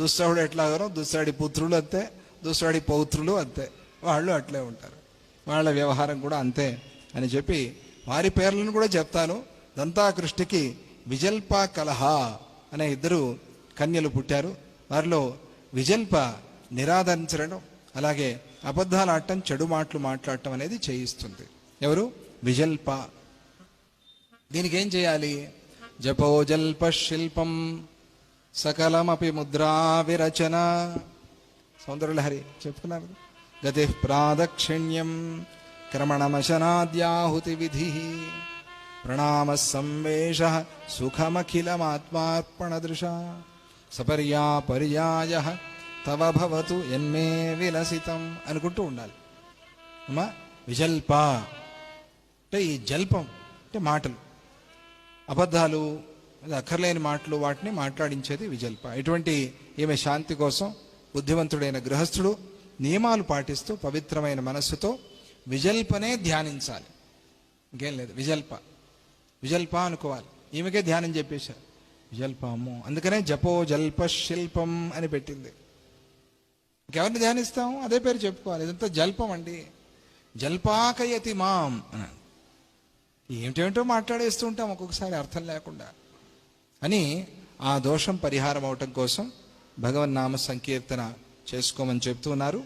దుస్సహుడు ఎట్లాగనో దుస్సాడి పుత్రులు అంతే దుస్సాడి పౌత్రులు అంతే. వాళ్ళు అట్లే ఉంటారు. వాళ్ళ వ్యవహారం కూడా అంతే అని చెప్పి వారి పేర్లను కూడా చెప్తాను. దంతాకృష్టికి విజల్ప కలహ అనే ఇద్దరు కన్యలు పుట్టారు. వారిలో విజల్ప నిరాదరించడం అలాగే అబద్ధాలు ఆడటం చెడు మాటలు మాట్లాడటం అనేది చేయిస్తుంది. ఎవరు? విజల్ప. దీనికి ఏం చేయాలి? జపోజల్ప శిల్పం. సకలమపి ముద్రా విరచన సౌందర్యలహరి చెప్పుకున్నారు గతి ప్రాదక్షిణ్యం క్రమణమశనాద్యాహుతి విధి ప్రణామ సంవేష సుఖమఖిలమాత్మార్పణ దృశ సపర్యా పర్యాయ తవ భవతు ఎన్మే విలసితం అనుకుంటూ ఉండాలి. అమ్మా విజల్ప. అంటే ఈ జల్పం అంటే మాటలు. అబద్ధాలు అక్కర్లేని మాటలు వాటిని మాట్లాడించేది విజల్ప. ఇటువంటి ఈమె శాంతి కోసం బుద్ధివంతుడైన గృహస్థుడు నియమాలు పాటిస్తూ పవిత్రమైన మనస్సుతో విజల్పనే ధ్యానించాలి. ఇంకేం లేదు విజల్ప. విజల్ప అనుకోవాలి. ఈమెకే ధ్యానం చెప్పేశారు. విజల్ప అమ్మో అందుకనే జపో జల్ప శిల్పం అని పెట్టింది. ఇంకెవరిని ధ్యానిస్తాము? అదే పేరు చెప్పుకోవాలి. ఇదంతా జల్పం అండి. జల్పాకయతి మాం అన్నాడు ఏమిటేమిటో మాట్లాడేస్తూ ఉంటాం ఒక్కొక్కసారి అర్థం లేకుండా. అని ఆ దోషం పరిహారం అవటం కోసం భగవన్నామ సంకీర్తన చేసుకోమని చెప్తున్నారు